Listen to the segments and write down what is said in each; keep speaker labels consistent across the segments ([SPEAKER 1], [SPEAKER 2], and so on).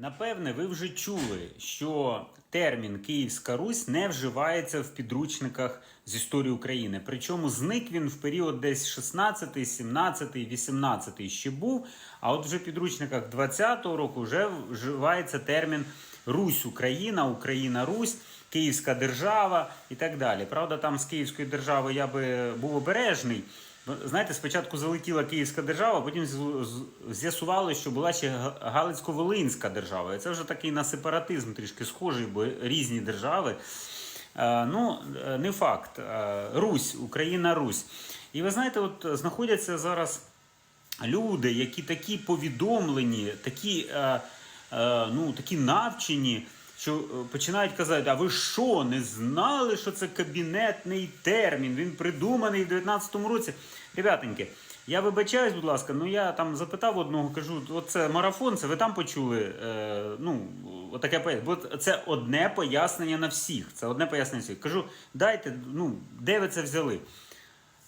[SPEAKER 1] Напевне, ви вже чули, що термін Київська Русь не вживається в підручниках з історії України. Причому зник він в період десь 16, 17, 18 ще був. А от вже в підручниках 20-го року вже вживається термін Русь Україна, Україна Русь, Київська держава і так далі. Правда, там з Київської держави я би був обережний. Ну, Знаєте, спочатку залетіла Київська держава, потім з'ясували, що була ще Галицько-Волинська держава. І це вже такий на сепаратизм трішки схожий, бо різні держави. Е, Ну, е, не факт. Е, Русь, Україна, Русь. І ви знаєте, от знаходяться зараз люди, які такі повідомлені, такі, ну, такі навчені, що е, починають казати: а ви що, не знали, що це кабінетний термін? Він придуманий в 19-му році. Ребятеньки, я вибачаюсь, будь ласка, ну я там запитав одного, кажу, оце марафон, це ви там почули. Е, ну, отаке. Бо це одне пояснення на всіх. Це одне пояснення на всіх. Кажу, дайте, ну, де ви це взяли?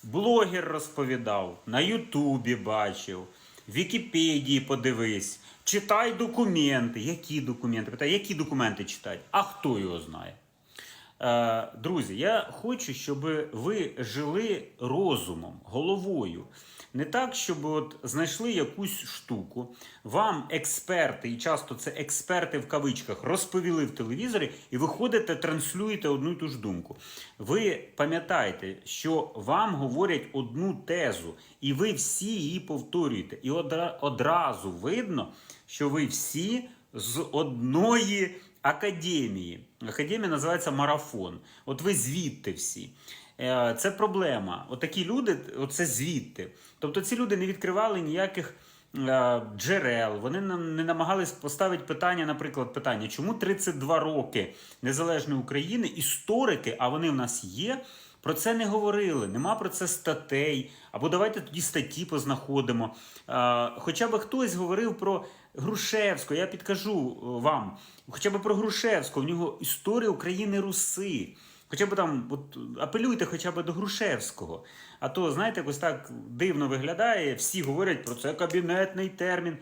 [SPEAKER 1] Блогер розповідав, на Ютубі бачив, Вікіпедії подивись, читай документи. Які документи? Питаю, які документи читати? А хто його знає? Е, друзі, я хочу, щоб ви жили розумом, головою. Не так, щоб от знайшли якусь штуку, вам експерти, і часто це експерти в кавичках, розповіли в телевізорі, і ви ходите, транслюєте одну і ту ж думку. Ви пам'ятаєте, що вам говорять одну тезу, і ви всі її повторюєте. І одра- одразу видно, що ви всі з одної академії. Академія називається марафон. От ви звідти всі. Е, Це проблема. От такі люди, це звідти. Тобто ці люди не відкривали ніяких е, джерел. Вони не намагались поставити питання, наприклад, питання, чому 32 роки незалежної України історики, а вони в нас є. Про це не говорили, нема про це статей. Або давайте тоді статті познаходимо. Е, Хоча б хтось говорив про Грушевського, я підкажу вам, хоча б про Грушевського, в нього історія України Руси. Хоча б там, от апелюйте хоча б до Грушевського. А то, знаєте, якось так дивно виглядає, всі говорять про це кабінетний термін.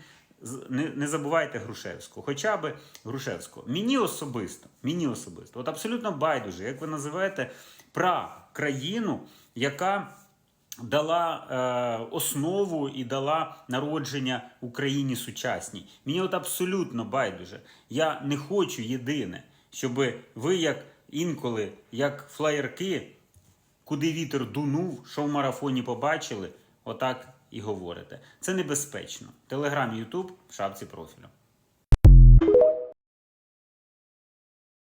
[SPEAKER 1] Не, не забувайте Грушевського, хоча б Грушевського. Мені особисто, мені особисто, от абсолютно байдуже, як ви називаєте пра країну, яка дала е, основу і дала народження Україні сучасній. Мені от абсолютно байдуже. Я не хочу єдине, щоб ви, як інколи, як флаєрки, куди вітер дунув, що в марафоні побачили, отак і говорите. Це небезпечно. Телеграм, Ютуб в шапці профілю.